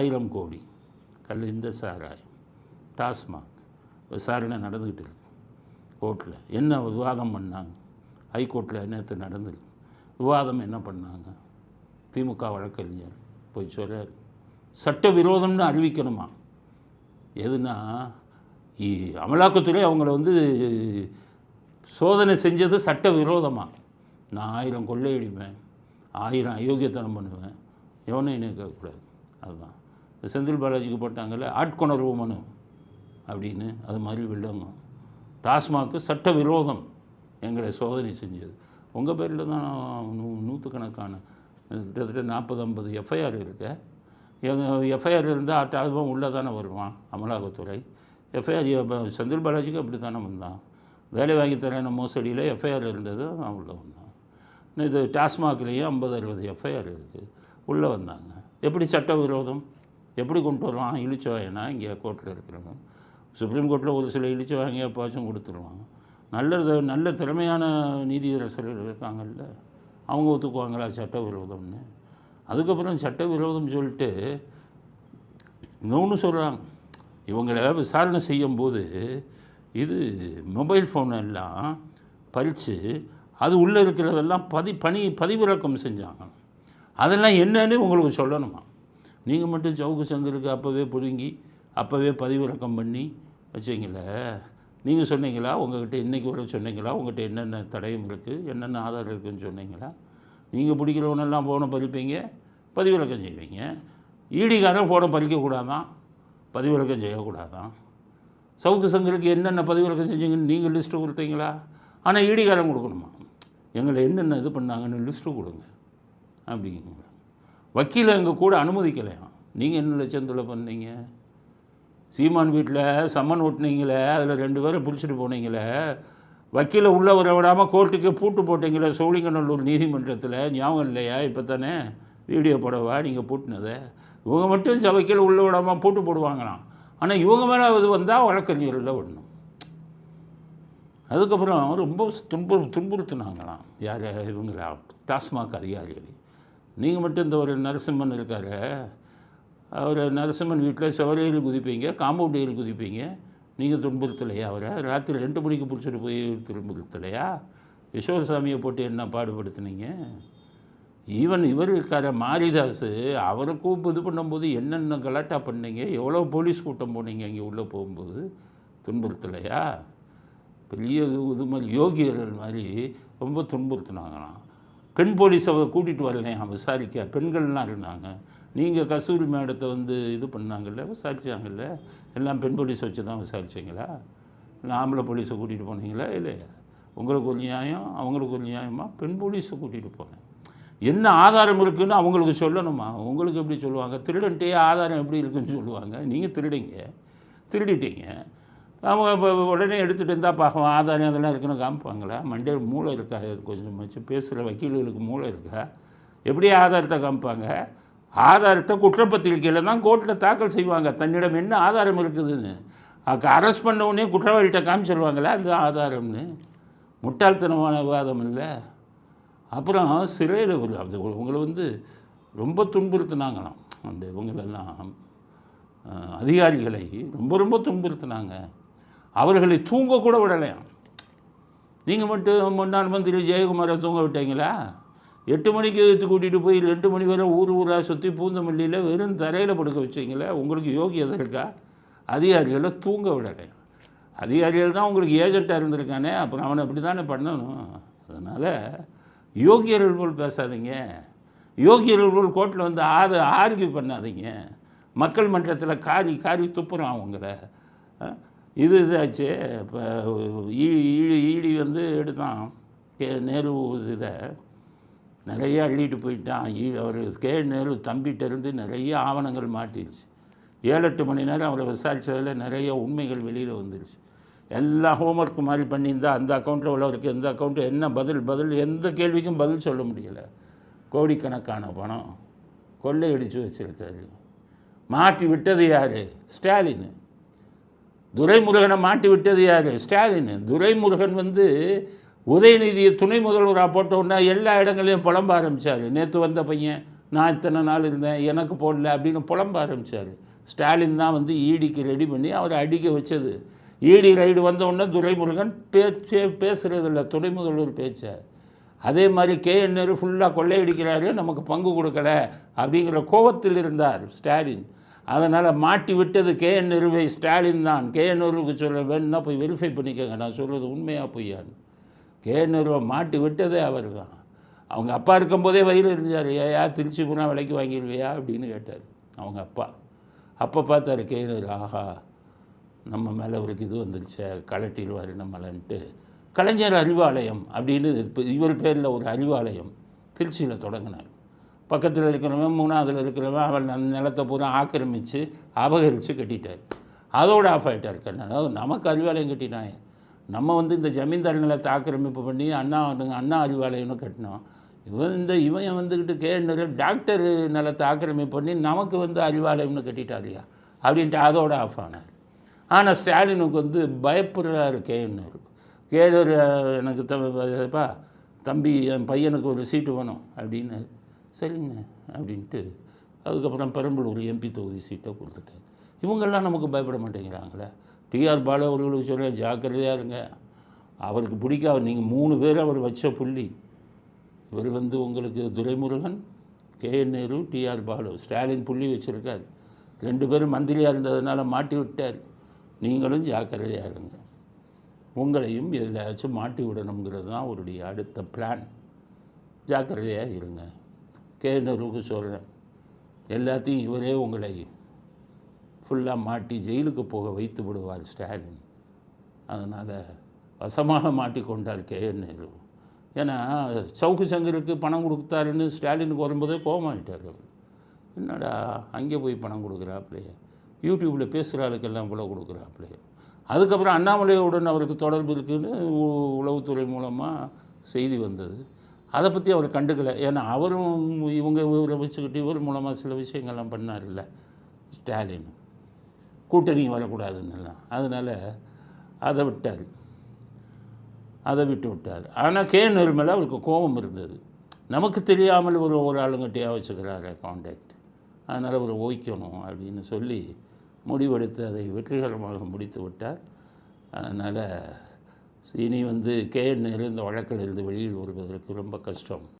ஆயிரம் கோடி. கல் இந்த சாராயம். டாஸ்மாக். விசாரணை நடந்துக்கிட்டு இருக்கு. கோர்ட்டில் என்ன விவாதம் பண்ணாங்க? ஹைகோர்ட்டில் நேற்று நடந்திருக்கு விவாதம் என்ன பண்ணாங்க? திமுக வழக்கறிஞர் போய் சொல்கிறார் சட்ட விரோதம்னு அறிவிக்கணுமா? எதுனா அமலாக்கத்துறை அவங்கள வந்து சோதனை செஞ்சது சட்ட விரோதமாக நான் ஆயிரம் கொள்ளையடிப்பேன். ஆயிரம் அயோக்கியத்தனம் பண்ணுவேன். எவனையும் என்ன கேட்கக்கூடாது அதுதான். இந்த செந்தில் பாலாஜிக்கு போட்டாங்கல்ல ஆட்கொணர்வு மனு அப்படின்னு அது மாதிரி வில்லங்கம். டாஸ்மாக்கு சட்ட விரோதம் எங்களை சோதனை செஞ்சது. உங்கள் பேரில் தான் நூ நூற்றுக்கணக்கான கிட்டத்தட்ட நாற்பது ஐம்பது எஃப்ஐஆர் இருக்கு. எங்கள் எஃப்ஐஆர் இருந்தால் அதுவும் உள்ளே தானே வருவான் அமலாக்கத்துறை. எஃப்ஐஆர் செந்தில் பாலாஜிக்கு அப்படி தானே வந்தான். வேலை வாங்கி தரேன மோசடியில் எஃப்ஐஆர் இருந்தது அவன் உள்ளே வந்தான். இது டாஸ்மாக்லேயும் ஐம்பது அறுபது எஃப்ஐஆர் இருக்குது உள்ளே வந்தாங்க. எப்படி சட்ட விரோதம்? எப்படி கொண்டு வருவான்? இழிச்சவாயினா இங்கே கோர்ட்டில் இருக்கிறவங்க சுப்ரீம் கோர்ட்டில் ஒரு சில இழிச்சவாங்க எப்பாச்சும் கொடுத்துருவாங்க நல்ல நல்ல திறமையான நீதியரசர்கள் இருக்காங்கல்ல. அவங்க ஒத்துக்குவாங்களா சட்ட விரோதம்னு அதுக்கப்புறம் சட்டவிரோதம் சொல்லிட்டு இன்னொன்று சொல்கிறாங்க இவங்களை விசாரணை செய்யும்போது இது மொபைல் ஃபோன் எல்லாம் பறித்து அது உள்ளே இருக்கிறதெல்லாம் பதி பணி பதிவிறக்கம் செஞ்சாங்க. அதெல்லாம் என்னன்னு உங்களுக்கு சொல்லணுமா? நீங்கள் மட்டும் சவுக்கு சங்கருக்கு அப்போவே பிடுங்கி அப்போவே பதிவிறக்கம் பண்ணி வச்சிங்கள. நீங்கள் சொன்னீங்களா? உங்கள்கிட்ட இன்றைக்கி வர சொன்னீங்களா? உங்கள்கிட்ட என்னென்ன தடயம் இருக்குது என்னென்ன ஆதாரம் இருக்குதுன்னு சொன்னீங்களா? நீங்கள் பிடிக்கிறவனெல்லாம் ஃபோனை பதிப்பீங்க பதிவிறக்கம் செய்வீங்க. ஈடிக்காரன் ஃபோனை பறிக்கக்கூடாதான் பதிவிறக்கம் செய்யக்கூடாதான். சவுக்கு சங்கருக்கு என்னென்ன பதிவிறக்கம் செஞ்சீங்கன்னு நீங்கள் லிஸ்ட்டு கொடுத்தீங்களா? ஆனால் ஈடிக்காரன் கொடுக்கணுமா? எங்களை என்னென்ன இது பண்ணாங்கன்னு லிஸ்ட்டு கொடுங்க. அப்படிங்க வக்கீலை எங்கள் கூட அனுமதிக்கலையாம் நீங்கள் என்ன லட்சத்தில் பண்ணீங்க? சீமான் வீட்டில் சம்மன் ஓட்டுனீங்களே அதில் ரெண்டு பேரை பிடிச்சிட்டு போனீங்களே. வக்கீலை உள்ளே வர விடாமல் கோர்ட்டுக்கு பூட்டு போட்டீங்களே சோழிங்கநல்லூர் நீதிமன்றத்தில். ஞாபகம் இல்லையா? இப்போ தானே வீடியோ போடவா நீங்கள் பூட்டினதை? இவங்க மட்டும் ச வக்கீல் உள்ளே விடாமல் பூட்டு போடுவாங்களாம். ஆனால் இவங்க மேலே அது வந்தால் வழக்கறிஞர்களில் விடணும் அதுக்கப்புறம் ரொம்ப துன்பு துன்புறுத்துனாங்களாம். யார்? இவங்களா? டாஸ்மாக் அதிகாரிகள். நீங்கள் மட்டும் இந்த ஒரு நரசிம்மன் இருக்கார். அவர் நரசிம்மன் வீட்டில் சுவரையில் குதிப்பீங்க காம்பவுண்டியில் குதிப்பீங்க. நீங்கள் துன்புறுத்தலையா அவரை? ராத்திரி ரெண்டு மணிக்கு பிடிச்சிட்டு போய் துன்புறுத்தலையா? விஸ்வசாமியை போட்டு என்ன பாடுபடுத்துனீங்க? ஈவன் இவர் இருக்கார மாரிதாஸ் அவரை கூப்பு இது பண்ணும்போது என்னென்ன கலாட்டா பண்ணீங்க? எவ்வளோ போலீஸ் கூட்டம் போனீங்க இங்கே உள்ளே போகும்போது? துன்புறுத்தலையா? பெரிய இது மாதிரி யோகியர்கள் மாதிரி ரொம்ப துன்புறுத்துனாங்களாம். பெண் போலீஸை கூட்டிகிட்டு வரலையா? விசாரிக்க. பெண்கள்லாம் இருந்தாங்க. நீங்கள் கஸ்தூரி மேடத்தை வந்து இது பண்ணாங்கல்ல விசாரிச்சாங்கல்ல? எல்லாம் பெண் போலீஸ் வச்சு தான் விசாரிச்சிங்களா? இல்லை ஆம்பளை போலீஸை கூட்டிகிட்டு போனீங்களா? இல்லையா? உங்களுக்கு ஒரு நியாயம் அவங்களுக்கு ஒரு நியாயமாக பெண் போலீஸை கூட்டிகிட்டு போனேன். என்ன ஆதாரம் இருக்குன்னு அவங்களுக்கு சொல்லணுமா? உங்களுக்கு எப்படி சொல்லுவாங்க? திருடன்ட்டே ஆதாரம் எப்படி இருக்குன்னு சொல்லுவாங்க? நீங்கள் திருடிங்க. திருடிட்டீங்க. அவங்க இப்போ உடனே எடுத்துகிட்டு இருந்தால் பார்க்கலாம். ஆதாரம் அதெல்லாம் இருக்குன்னு காமிப்பாங்களா? மண்டையில் மூளை இருக்கா? அது கொஞ்சம் வச்சு பேசுகிற வக்கீல்களுக்கு மூளை இருக்கா? எப்படி ஆதாரத்தை காமிப்பாங்க? ஆதாரத்தை குற்றப்பத்திரிக்கையில் தான் கோர்ட்டில் தாக்கல் செய்வாங்க. தன்னிடம் என்ன ஆதாரம் இருக்குதுன்னு. அதுக்கு அரெஸ்ட் பண்ண உடனே குற்றவாளிகிட்ட காமிச்சிருவாங்களா? அது ஆதாரம்னு. முட்டாள்தனமான விவாதம் இல்லை. அப்புறம் சிறையில் ஒரு அது உங்களை வந்து ரொம்ப துன்புறுத்துனாங்களாம். அந்த இவங்களெல்லாம் அதிகாரிகளை ரொம்ப ரொம்ப துன்புறுத்தினாங்க. அவர்களை தூங்கக்கூட விடலையாம் நீங்கள் மட்டும் முன்னாள் மந்திரி ஜெயக்குமாரை தூங்க விட்டீங்களா? எட்டு மணிக்கு எடுத்து கூட்டிகிட்டு போய் ரெண்டு மணி வரை ஊர் ஊராக சுற்றி பூந்தமல்லியில் வெறும் தரையில் படுக்க வச்சிங்களே உங்களுக்கு யோகியதை இருக்கா? அதிகாரிகளை தூங்க விடலை. அதிகாரிகள் தான் உங்களுக்கு ஏஜெண்ட்டாக இருந்திருக்கானே அப்புறம் அவனை அப்படி தானே பண்ணணும்? அதனால் யோகியர்கள் போல் பேசாதீங்க. யோகியர்கள் போல் கோர்ட்டில் வந்து ஆறு ஆர்கியூ பண்ணாதீங்க. மக்கள் மன்றத்தில் காரி காரி துப்புறான் அவங்கள. இது இதாச்சு. இப்போ ஈடி ஈடி வந்து எடுத்தான். கே நேரு இதை நிறைய அள்ளிட்டு போயிட்டான். ஈ- அவர் கே நேரு தம்பிகிட்ட இருந்து நிறைய ஆவணங்கள் மாட்டிருச்சு. ஏழு எட்டு மணி நேரம் அவரை விசாரித்ததில் நிறைய உண்மைகள் வெளியில் வந்துருச்சு. எல்லாம் ஹோம்ஒர்க் மாதிரி பண்ணியிருந்தா அந்த அக்கௌண்ட்டில் உள்ளவருக்கு எந்த அக்கௌண்ட்டு என்ன பதில் பதில் எந்த கேள்விக்கும் பதில் சொல்ல முடியலை. கோடிக்கணக்கான பணம். கொள்ளையடித்து வச்சுருக்காரு. மாட்டி விட்டது யார்? ஸ்டாலின். துரைமுருகனை மாட்டி விட்டது யார்? ஸ்டாலின். துரைமுருகன் வந்து உதயநிதியை துணை முதல்வராக போட்ட எல்லா இடங்களையும் புலம்ப ஆரம்பித்தார் நேற்று வந்த பையன் நான் இத்தனை நாள் இருந்தேன் எனக்கு போடல அப்படின்னு புலம்ப ஆரம்பித்தார் ஸ்டாலின் தான் வந்து ஈடிக்கு ரெடி பண்ணி அவரை அடிக்க வச்சது. ஈடி ரைடு வந்தவுடனே துரைமுருகன் பேச்சே பேசுகிறதில்ல துணை முதல்வர் பேச்சை அதே மாதிரி கேஎன்ஆர் ஃபுல்லாக கொள்ளையடிக்கிறாரு நமக்கு பங்கு கொடுக்கல அப்படிங்கிற கோபத்தில் இருந்தார் ஸ்டாலின். அதனால் மாட்டி விட்டது கேஎன் நிறுவை ஸ்டாலின் தான். கேஎன் நேருவுக்கு சொல்ல வேணும்னா போய் வெரிஃபை பண்ணிக்கோங்க. நான் சொல்கிறது உண்மையாக பொய்யான்னு கேஎன் நிறுவை மாட்டி விட்டதே அவர் தான் அவங்க அப்பா இருக்கும்போதே வயிறு இருந்தார் ஏயா திருச்சி போனால் விலைக்கு வாங்கிடுவியா? அப்படின்னு கேட்டார். அவங்க அப்பா. அப்போ பார்த்தாரு கேஎன் நேரு ஆஹா நம்ம மேலே அவருக்கு இது வந்துருச்சே கலட்டிடுவார் நம்மளன்ட்டு கலைஞர் அறிவாலயம் அப்படின்னு இப்போ இவர் பேரில் ஒரு அறிவாலயம் திருச்சியில் தொடங்கினார். பக்கத்தில் இருக்கிறவன் மூணாவதில் இருக்கிறவன் அவன் அந்த நிலத்தை பூரா ஆக்கிரமித்து அபகரித்து கட்டிட்டார். அதோடு ஆஃப் ஆகிட்டார் கண்ணன். அதாவது நமக்கு அறிவாலயம் கட்டினாங்க நம்ம வந்து இந்த ஜமீன்தார் நிலத்தை ஆக்கிரமிப்பு பண்ணி அண்ணா அண்ணா அறிவாலயம்னு கட்டினோம். இவன் இந்த இவன் வந்துக்கிட்டு கே டாக்டர் நிலத்தை ஆக்கிரமிப்பு பண்ணி நமக்கு வந்து அறிவாலயம்னு கட்டிட்டாரியா? அப்படின்ட்டு அதோட ஆஃப் ஆனார். ஆனால் ஸ்டாலினுக்கு வந்து பயப்படுறாரு கேஎன்ஆர் கேஎன்ஆர் எனக்கு தப்பா தம்பி என் பையனுக்கு ஒரு சீட்டு வேணும் அப்படின்னு சரிங்க அப்படின்ட்டு அதுக்கப்புறம் பெரம்பலூர் எம்பி தொகுதி சீட்டை கொடுத்துட்டேன். இவங்கெல்லாம் நமக்கு பயப்பட மாட்டேங்கிறாங்களே. டிஆர் பாலு அவர்களுக்கு சொல்ல ஜாக்கிரதையாக இருங்க. அவருக்கு பிடிக்காது நீங்கள் மூணு பேர் அவர் வச்ச புள்ளி. இவர் வந்து உங்களுக்கு துரைமுருகன் கேஎன் நேரு டிஆர் பாலு ஸ்டாலின் புள்ளி வச்சுருக்கார். ரெண்டு பேரும் மந்திரியாக இருந்ததுனால மாட்டி விட்டார். நீங்களும் ஜாக்கிரதையாக இருங்க. உங்களையும் எதிலாச்சும் மாட்டி விடணுங்கிறது தான் அவருடைய அடுத்த பிளான் ஜாக்கிரதையாக இருங்க. கே சொல்கிறேன் எல்லாத்தையும் இவரே உங்களை ஃபுல்லாக மாட்டி ஜெயிலுக்கு போக வைத்து விடுவார் ஸ்டாலின். அதனால் வசமாக மாட்டிக்கொண்டார் கே. நேரு. ஏன்னா சவுக்கு சங்கருக்கு பணம் கொடுத்தாருன்னு ஸ்டாலினுக்கு வரும்போதே கோபமாயிட்டார் என்னடா அங்கே போய் பணம் கொடுக்குறாப்லையே யூடியூப்பில் பேசுகிற ஆளுக்கெல்லாம் கூட கொடுக்குறாப்லையே அதுக்கப்புறம் அண்ணாமலையுடன் அவருக்கு தொடர்பு இருக்குதுன்னு உ- உளவுத்துறை மூலமாக செய்தி வந்தது. அதை பற்றி அவர் கண்டுக்கல. ஏன்னா அவரும் இவங்க இவரை வச்சுக்கிட்டு இவர் மூலமாக சில விஷயங்கள்லாம் பண்ணார்ல ஸ்டாலின். கூட்டணி வரக்கூடாதுன்னெல்லாம். அதனால் அதை விட்டார். அதை விட்டு விட்டார். ஆனால் கே. நிர்மலா அவருக்கு கோபம் இருந்தது. நமக்கு தெரியாமல் ஒரு ஒரு ஆளுங்கிட்டையாக வச்சுக்கிறாரு காண்டாக்ட் அதனால் அவர் ஓய்க்கணும் அப்படின்னு சொல்லி முடிவெடுத்து அதை வெற்றிகரமாக முடித்து விட்டார். அதனால் இனி வந்து கே நேரு இந்த வழக்கில் இருந்து வெளியில் வருவதற்கு ரொம்ப கஷ்டம்.